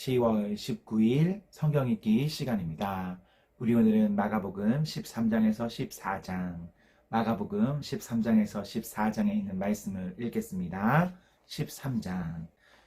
10월 19일 성경 읽기 시간입니다. 우리 오늘은 마가복음 13장에서 14장, 마가복음 13장에서 14장에 있는 말씀을 읽겠습니다. 13장.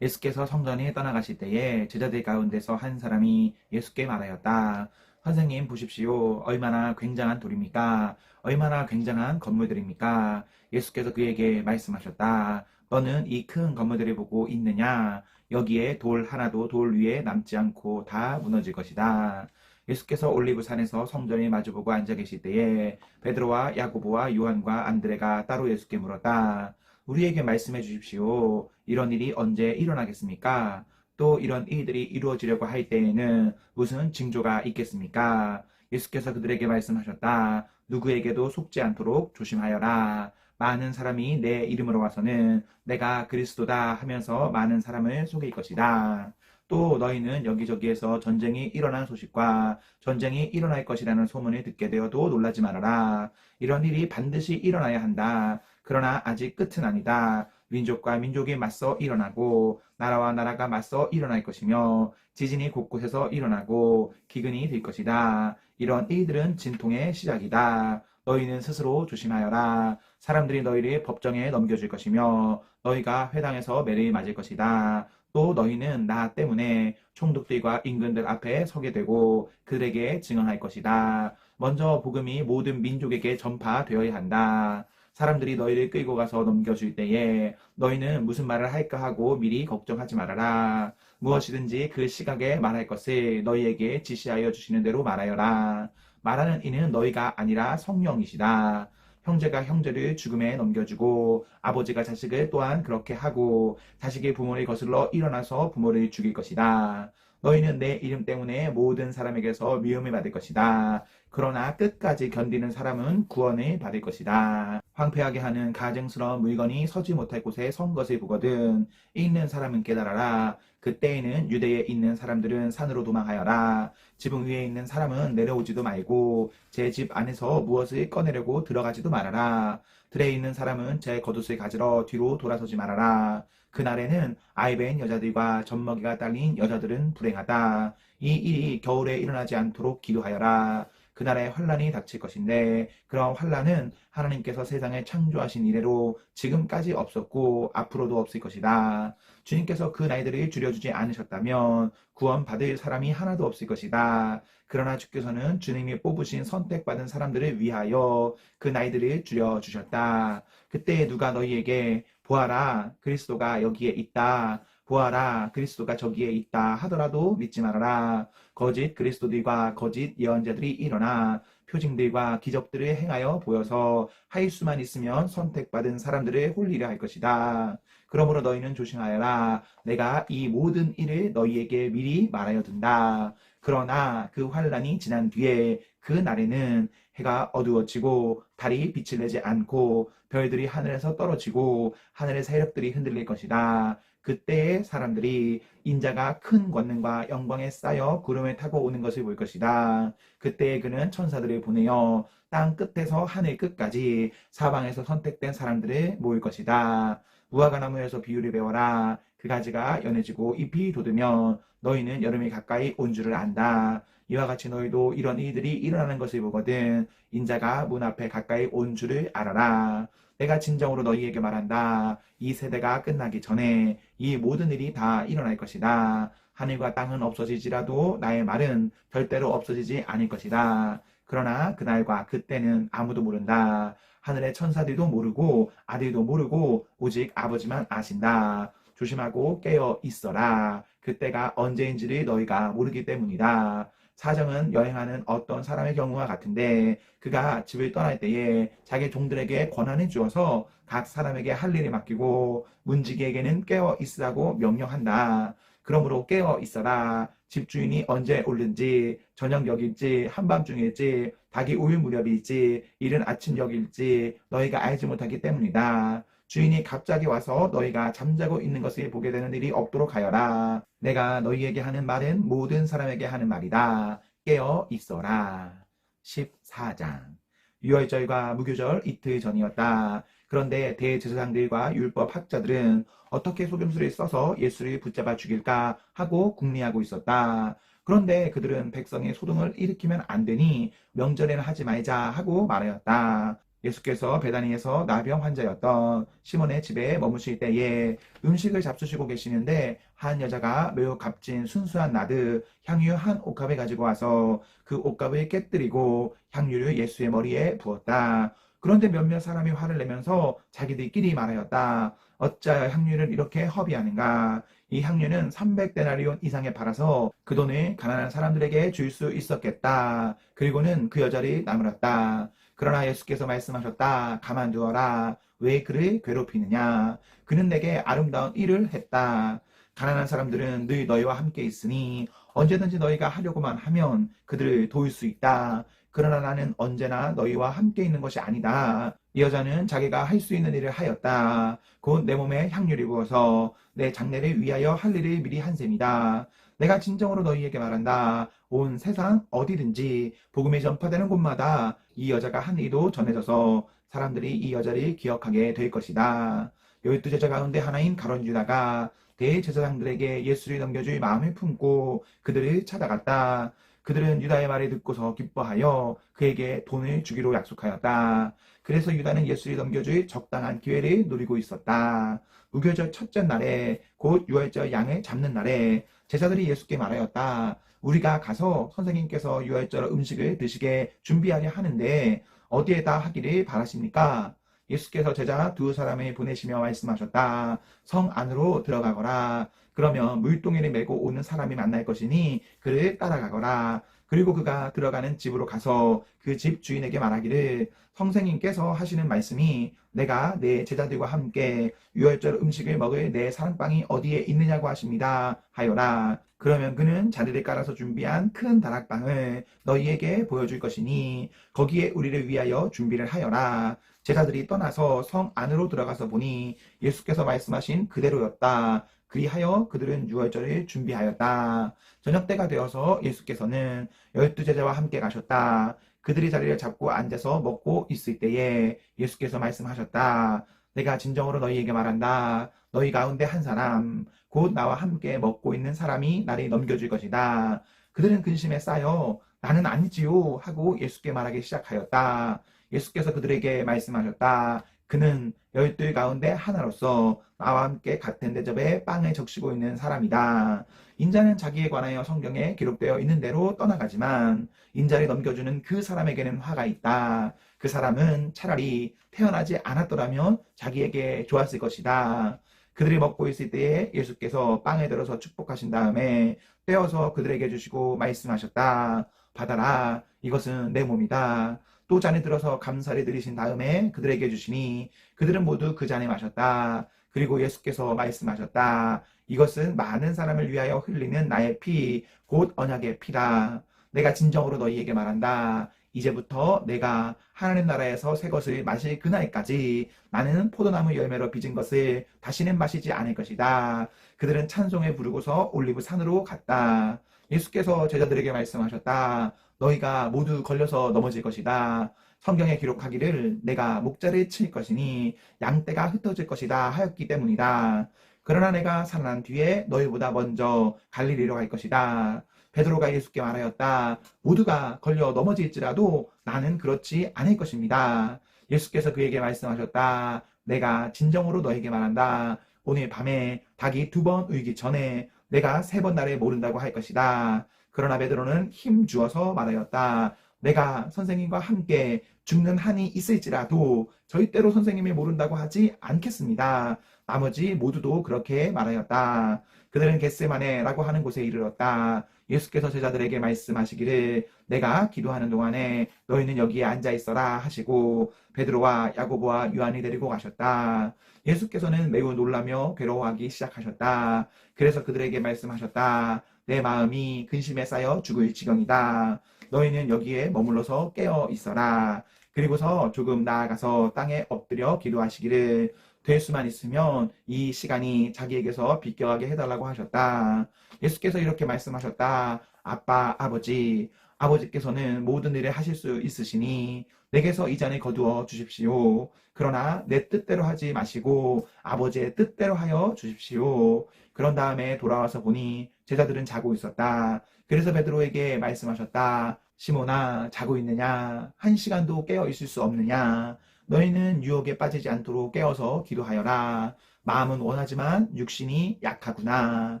예수께서 성전에 떠나가실 때에 제자들 가운데서 한 사람이 예수께 말하였다. 선생님 보십시오. 얼마나 굉장한 돌입니까? 얼마나 굉장한 건물들입니까? 예수께서 그에게 말씀하셨다. 너는 이 큰 건물들을 보고 있느냐? 여기에 돌 하나도 돌 위에 남지 않고 다 무너질 것이다. 예수께서 올리브산에서 성전에 마주보고 앉아 계실 때에 베드로와 야고보와 요한과 안드레가 따로 예수께 물었다. 우리에게 말씀해 주십시오. 이런 일이 언제 일어나겠습니까? 또 이런 일들이 이루어지려고 할 때에는 무슨 징조가 있겠습니까? 예수께서 그들에게 말씀하셨다. 누구에게도 속지 않도록 조심하여라. 많은 사람이 내 이름으로 와서는 내가 그리스도다 하면서 많은 사람을 속일 것이다. 또 너희는 여기저기에서 전쟁이 일어난 소식과 전쟁이 일어날 것이라는 소문을 듣게 되어도 놀라지 말아라. 이런 일이 반드시 일어나야 한다. 그러나 아직 끝은 아니다. 민족과 민족이 맞서 일어나고 나라와 나라가 맞서 일어날 것이며 지진이 곳곳에서 일어나고 기근이 될 것이다. 이런 일들은 진통의 시작이다. 너희는 스스로 조심하여라. 사람들이 너희를 법정에 넘겨줄 것이며 너희가 회당에서 매를 맞을 것이다. 또 너희는 나 때문에 총독들과 임금들 앞에 서게 되고 그들에게 증언할 것이다. 먼저 복음이 모든 민족에게 전파되어야 한다. 사람들이 너희를 끌고 가서 넘겨줄 때에 너희는 무슨 말을 할까 하고 미리 걱정하지 말아라. 무엇이든지 그 시각에 말할 것을 너희에게 지시하여 주시는 대로 말하여라. 말하는 이는 너희가 아니라 성령이시다. 형제가 형제를 죽음에 넘겨주고 아버지가 자식을 또한 그렇게 하고 자식이 부모를 거슬러 일어나서 부모를 죽일 것이다. 너희는 내 이름 때문에 모든 사람에게서 미움을 받을 것이다. 그러나 끝까지 견디는 사람은 구원을 받을 것이다. 황폐하게 하는 가증스러운 물건이 서지 못할 곳에 선 것을 보거든 읽는 사람은 깨달아라. 그때에는 유대에 있는 사람들은 산으로 도망하여라. 지붕 위에 있는 사람은 내려오지도 말고 제 집 안에서 무엇을 꺼내려고 들어가지도 말아라. 들에 있는 사람은 제 겉옷을 가지러 뒤로 돌아서지 말아라. 그날에는 아이벤 여자들과 젖먹이가 딸린 여자들은 불행하다. 이 일이 겨울에 일어나지 않도록 기도하여라. 그날에 환란이 닥칠 것인데 그런 환란은 하나님께서 세상을 창조하신 이래로 지금까지 없었고 앞으로도 없을 것이다. 주님께서 그 나이들을 줄여주지 않으셨다면 구원받을 사람이 하나도 없을 것이다. 그러나 주께서는 주님이 뽑으신 선택받은 사람들을 위하여 그 나이들을 줄여주셨다. 그때 누가 너희에게 보아라 그리스도가 여기에 있다. 보아라 그리스도가 저기에 있다 하더라도 믿지 말아라. 거짓 그리스도들과 거짓 예언자들이 일어나 표징들과 기적들을 행하여 보여서 할 수만 있으면 선택받은 사람들을 홀리려 할 것이다. 그러므로 너희는 조심하여라. 내가 이 모든 일을 너희에게 미리 말하여 둔다. 그러나 그 환란이 지난 뒤에 그 날에는 해가 어두워지고 달이 빛을 내지 않고 별들이 하늘에서 떨어지고 하늘의 세력들이 흔들릴 것이다. 그때에 사람들이 인자가 큰 권능과 영광에 쌓여 구름에 타고 오는 것을 볼 것이다. 그때에 그는 천사들을 보내어 땅 끝에서 하늘 끝까지 사방에서 선택된 사람들을 모을 것이다. 무화과 나무에서 비유를 배워라. 그 가지가 연해지고 잎이 돋으면 너희는 여름이 가까이 온 줄을 안다. 이와 같이 너희도 이런 일들이 일어나는 것을 보거든 인자가 문 앞에 가까이 온 줄을 알아라. 내가 진정으로 너희에게 말한다. 이 세대가 끝나기 전에 이 모든 일이 다 일어날 것이다. 하늘과 땅은 없어지지라도 나의 말은 절대로 없어지지 않을 것이다. 그러나 그날과 그때는 아무도 모른다. 하늘의 천사들도 모르고 아들도 모르고 오직 아버지만 아신다. 조심하고 깨어 있어라. 그때가 언제인지를 너희가 모르기 때문이다. 사정은 여행하는 어떤 사람의 경우와 같은데 그가 집을 떠날 때에 자기 종들에게 권한을 주어서 각 사람에게 할 일을 맡기고 문지기에게는 깨어 있으라고 명령한다. 그러므로 깨어 있어라. 집주인이 언제 올는지 저녁역일지 한밤중일지 닭이 우유 무렵일지 이른 아침역일지 너희가 알지 못하기 때문이다. 주인이 갑자기 와서 너희가 잠자고 있는 것을 보게 되는 일이 없도록 하여라. 내가 너희에게 하는 말은 모든 사람에게 하는 말이다. 깨어 있어라. 14장. 유월절과 무교절 이틀 전이었다. 그런데 대제사장들과 율법 학자들은 어떻게 속임수를 써서 예수를 붙잡아 죽일까 하고 궁리하고 있었다. 그런데 그들은 백성의 소동을 일으키면 안 되니 명절에는 하지 말자 하고 말하였다. 예수께서 베다니에서 나병 환자였던 시몬의 집에 머무실 때에 음식을 잡수시고 계시는데 한 여자가 매우 값진 순수한 나드 향유 한 옥합을 가지고 와서 그 옥합을 깨뜨리고 향유를 예수의 머리에 부었다. 그런데 몇몇 사람이 화를 내면서 자기들끼리 말하였다. 어찌하여 향유를 이렇게 허비하는가? 이 향유는 300데나리온 이상에 팔아서 그 돈을 가난한 사람들에게 줄 수 있었겠다. 그리고는 그 여자를 나무랐다. 그러나 예수께서 말씀하셨다. 가만두어라. 왜 그를 괴롭히느냐? 그는 내게 아름다운 일을 했다. 가난한 사람들은 늘 너희와 함께 있으니 언제든지 너희가 하려고만 하면 그들을 도울 수 있다. 그러나 나는 언제나 너희와 함께 있는 것이 아니다. 이 여자는 자기가 할 수 있는 일을 하였다. 곧 내 몸에 향유를 부어서 내 장례를 위하여 할 일을 미리 한 셈이다. 내가 진정으로 너희에게 말한다. 온 세상 어디든지 복음이 전파되는 곳마다 이 여자가 한 일도 전해져서 사람들이 이 여자를 기억하게 될 것이다. 열두 제자 가운데 하나인 가론 유다가 대제사장들에게 예수를 넘겨줄 마음을 품고 그들을 찾아갔다. 그들은 유다의 말을 듣고서 기뻐하여 그에게 돈을 주기로 약속하였다. 그래서 유다는 예수를 넘겨줄 적당한 기회를 노리고 있었다. 무교절 첫째 날에 곧 유월절 양을 잡는 날에 제자들이 예수께 말하였다. 우리가 가서 선생님께서 유월절 음식을 드시게 준비하려 하는데 어디에다 하기를 바라십니까? 예수께서 제자 두 사람을 보내시며 말씀하셨다. 성 안으로 들어가거라. 그러면 물동이를 메고 오는 사람이 만날 것이니 그를 따라가거라. 그리고 그가 들어가는 집으로 가서 그 집 주인에게 말하기를 선생님께서 하시는 말씀이 내가 내 제자들과 함께 유월절 음식을 먹을 내 사랑방이 어디에 있느냐고 하십니다. 하여라. 그러면 그는 자리를 깔아서 준비한 큰 다락방을 너희에게 보여줄 것이니 거기에 우리를 위하여 준비를 하여라. 제자들이 떠나서 성 안으로 들어가서 보니 예수께서 말씀하신 그대로였다. 그리하여 그들은 유월절을 준비하였다. 저녁 때가 되어서 예수께서는 열두 제자와 함께 가셨다. 그들이 자리를 잡고 앉아서 먹고 있을 때에 예수께서 말씀하셨다. 내가 진정으로 너희에게 말한다. 너희 가운데 한 사람, 곧 나와 함께 먹고 있는 사람이 나를 넘겨줄 것이다. 그들은 근심에 쌓여 나는 아니지요 하고 예수께 말하기 시작하였다. 예수께서 그들에게 말씀하셨다. 그는 열둘 가운데 하나로서 나와 함께 같은 대접에 빵을 적시고 있는 사람이다. 인자는 자기에 관하여 성경에 기록되어 있는 대로 떠나가지만 인자를 넘겨주는 그 사람에게는 화가 있다. 그 사람은 차라리 태어나지 않았더라면 자기에게 좋았을 것이다. 그들이 먹고 있을 때에 예수께서 빵에 들어서 축복하신 다음에 떼어서 그들에게 주시고 말씀하셨다. 받아라. 이것은 내 몸이다. 또 잔에 들어서 감사를 드리신 다음에 그들에게 주시니 그들은 모두 그 잔에 마셨다. 그리고 예수께서 말씀하셨다. 이것은 많은 사람을 위하여 흘리는 나의 피, 곧 언약의 피다. 내가 진정으로 너희에게 말한다. 이제부터 내가 하나님 나라에서 새 것을 마실 그날까지 나는 포도나무 열매로 빚은 것을 다시는 마시지 않을 것이다. 그들은 찬송에 부르고서 올리브 산으로 갔다. 예수께서 제자들에게 말씀하셨다. 너희가 모두 걸려서 넘어질 것이다. 성경에 기록하기를 내가 목자를 칠 것이니 양떼가 흩어질 것이다 하였기 때문이다. 그러나 내가 살아난 뒤에 너희보다 먼저 갈릴리로 갈 것이다. 베드로가 예수께 말하였다. 모두가 걸려 넘어질지라도 나는 그렇지 않을 것입니다. 예수께서 그에게 말씀하셨다. 내가 진정으로 너에게 말한다. 오늘 밤에 닭이 두 번 울기 전에 내가 세 번 나를 모른다고 할 것이다. 그러나 베드로는 힘 주어서 말하였다. 내가 선생님과 함께 죽는 한이 있을지라도 절대로 선생님이 모른다고 하지 않겠습니다. 나머지 모두도 그렇게 말하였다. 그들은 겟세마네라고 하는 곳에 이르렀다. 예수께서 제자들에게 말씀하시기를 내가 기도하는 동안에 너희는 여기에 앉아 있어라 하시고 베드로와 야고보와 요한이 데리고 가셨다. 예수께서는 매우 놀라며 괴로워하기 시작하셨다. 그래서 그들에게 말씀하셨다. 내 마음이 근심에 쌓여 죽을 지경이다. 너희는 여기에 머물러서 깨어 있어라. 그리고서 조금 나아가서 땅에 엎드려 기도하시기를 될 수만 있으면 이 시간이 자기에게서 비껴가게 해달라고 하셨다. 예수께서 이렇게 말씀하셨다. 아빠, 아버지, 아버지께서는 모든 일을 하실 수 있으시니 내게서 이 잔을 거두어 주십시오. 그러나 내 뜻대로 하지 마시고 아버지의 뜻대로 하여 주십시오. 그런 다음에 돌아와서 보니 제자들은 자고 있었다. 그래서 베드로에게 말씀하셨다. 시몬아, 자고 있느냐? 한 시간도 깨어 있을 수 없느냐? 너희는 유혹에 빠지지 않도록 깨어서 기도하여라. 마음은 원하지만 육신이 약하구나.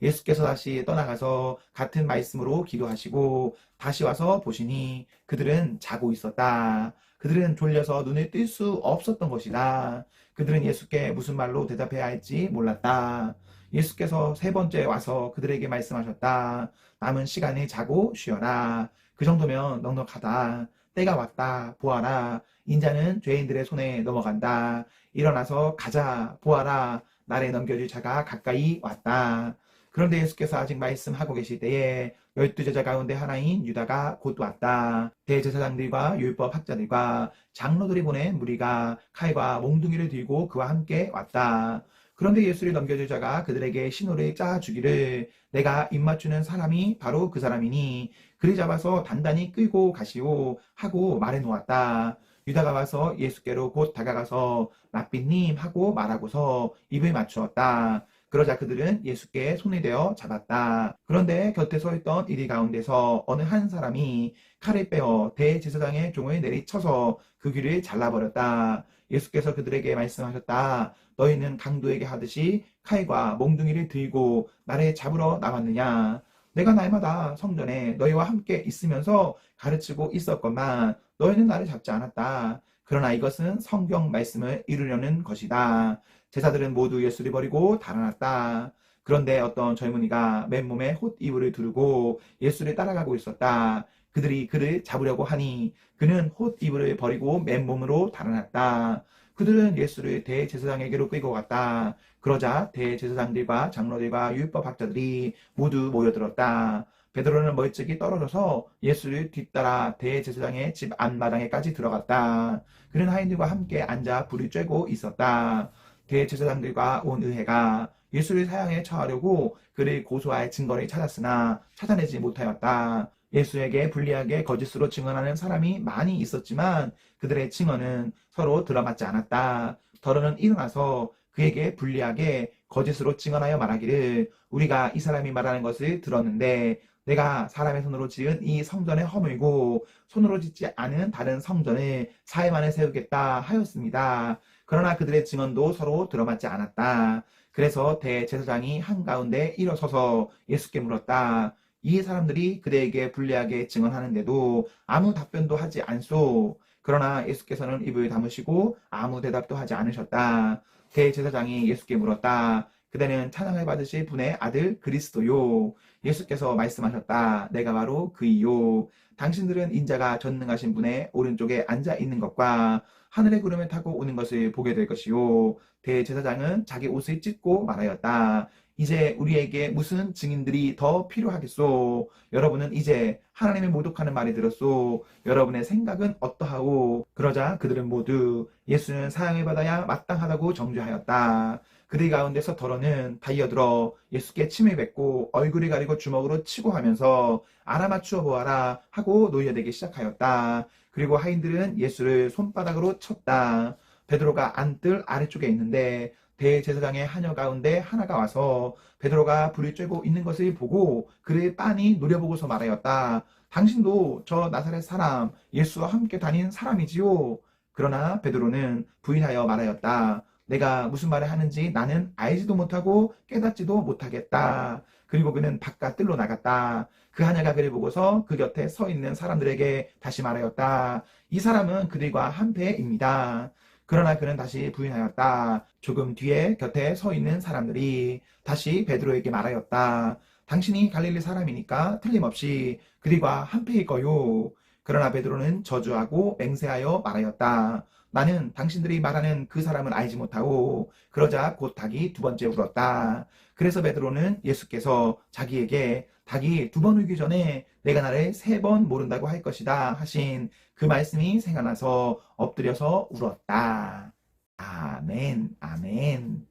예수께서 다시 떠나가서 같은 말씀으로 기도하시고 다시 와서 보시니 그들은 자고 있었다. 그들은 졸려서 눈을 뜰 수 없었던 것이다. 그들은 예수께 무슨 말로 대답해야 할지 몰랐다. 예수께서 세 번째 와서 그들에게 말씀하셨다. 남은 시간에 자고 쉬어라. 그 정도면 넉넉하다. 때가 왔다. 보아라. 인자는 죄인들의 손에 넘어간다. 일어나서 가자. 보아라. 나를 넘겨줄 자가 가까이 왔다. 그런데 예수께서 아직 말씀하고 계실 때에 열두 제자 가운데 하나인 유다가 곧 왔다. 대제사장들과 율법 학자들과 장로들이 보낸 무리가 칼과 몽둥이를 들고 그와 함께 왔다. 그런데 예수를 넘겨줄 자가 그들에게 신호를 짜주기를 내가 입맞추는 사람이 바로 그 사람이니 그를 잡아서 단단히 끌고 가시오 하고 말해 놓았다. 유다가 와서 예수께로 곧 다가가서 랍비님 하고 말하고서 입을 맞추었다. 그러자 그들은 예수께 손이 되어 잡았다. 그런데 곁에 서 있던 이리 가운데서 어느 한 사람이 칼을 빼어 대제사장의 종을 내리쳐서 그 귀를 잘라버렸다. 예수께서 그들에게 말씀하셨다. 너희는 강도에게 하듯이 칼과 몽둥이를 들고 나를 잡으러 나왔느냐? 내가 날마다 성전에 너희와 함께 있으면서 가르치고 있었건만 너희는 나를 잡지 않았다. 그러나 이것은 성경 말씀을 이루려는 것이다. 제사들은 모두 예수를 버리고 달아났다. 그런데 어떤 젊은이가 맨몸에 홑 이불을 두르고 예수를 따라가고 있었다. 그들이 그를 잡으려고 하니 그는 홑 이불을 버리고 맨몸으로 달아났다. 그들은 예수를 대제사장에게로 끌고 갔다. 그러자 대제사장들과 장로들과 율법 학자들이 모두 모여들었다. 베드로는 멀찍이 떨어져서 예수를 뒤따라 대제사장의 집 안마당에까지 들어갔다. 그는 하인들과 함께 앉아 불을 쬐고 있었다. 대제사장들과 온 의회가 예수를 사형에 처하려고 그를 고소할 증거를 찾았으나 찾아내지 못하였다. 예수에게 불리하게 거짓으로 증언하는 사람이 많이 있었지만 그들의 증언은 서로 들어맞지 않았다. 더러는 일어나서 그에게 불리하게 거짓으로 증언하여 말하기를 우리가 이 사람이 말하는 것을 들었는데 내가 사람의 손으로 지은 이 성전에 허물고 손으로 짓지 않은 다른 성전을 사흘 만에 세우겠다 하였습니다. 그러나 그들의 증언도 서로 들어맞지 않았다. 그래서 대제사장이 한가운데 일어서서 예수께 물었다. 이 사람들이 그대에게 불리하게 증언하는데도 아무 답변도 하지 않소. 그러나 예수께서는 입을 다무시고 아무 대답도 하지 않으셨다. 대제사장이 예수께 물었다. 그대는 찬양을 받으실 분의 아들 그리스도요. 예수께서 말씀하셨다. 내가 바로 그이요. 당신들은 인자가 전능하신 분의 오른쪽에 앉아 있는 것과 하늘의 구름을 타고 오는 것을 보게 될 것이요. 대제사장은 자기 옷을 찢고 말하였다. 이제 우리에게 무슨 증인들이 더 필요하겠소? 여러분은 이제 하나님의 모독하는 말이 들었소. 여러분의 생각은 어떠하오? 그러자 그들은 모두 예수는 사형을 받아야 마땅하다고 정죄하였다. 그들 가운데서 더러는 달려들어 예수께 침을 뱉고 얼굴을 가리고 주먹으로 치고 하면서 알아맞추어 보아라 하고 노여대기 시작하였다. 그리고 하인들은 예수를 손바닥으로 쳤다. 베드로가 안뜰 아래쪽에 있는데 대제사장의 하녀 가운데 하나가 와서 베드로가 불을 쬐고 있는 것을 보고 그를 빤히 노려보고서 말하였다. 당신도 저 나사렛 사람 예수와 함께 다닌 사람이지요. 그러나 베드로는 부인하여 말하였다. 내가 무슨 말을 하는지 나는 알지도 못하고 깨닫지도 못하겠다. 그리고 그는 바깥 뜰로 나갔다. 그 하녀가 그를 보고서 그 곁에 서 있는 사람들에게 다시 말하였다. 이 사람은 그들과 한패입니다. 그러나 그는 다시 부인하였다. 조금 뒤에 곁에 서 있는 사람들이 다시 베드로에게 말하였다. 당신이 갈릴리 사람이니까 틀림없이 그들과 한패일 거요. 그러나 베드로는 저주하고 맹세하여 말하였다. 나는 당신들이 말하는 그 사람을 알지 못하고 그러자 곧 닭이 두 번째 울었다. 그래서 베드로는 예수께서 자기에게 닭이 두 번 울기 전에 내가 나를 세 번 모른다고 할 것이다 하신 그 말씀이 생각나서 엎드려서 울었다. 아멘, 아멘.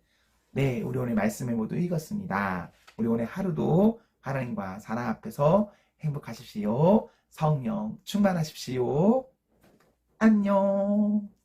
네, 우리 오늘 말씀을 모두 읽었습니다. 우리 오늘 하루도 하나님과 사랑 앞에서 행복하십시오. 성령 충만하십시오. 안녕.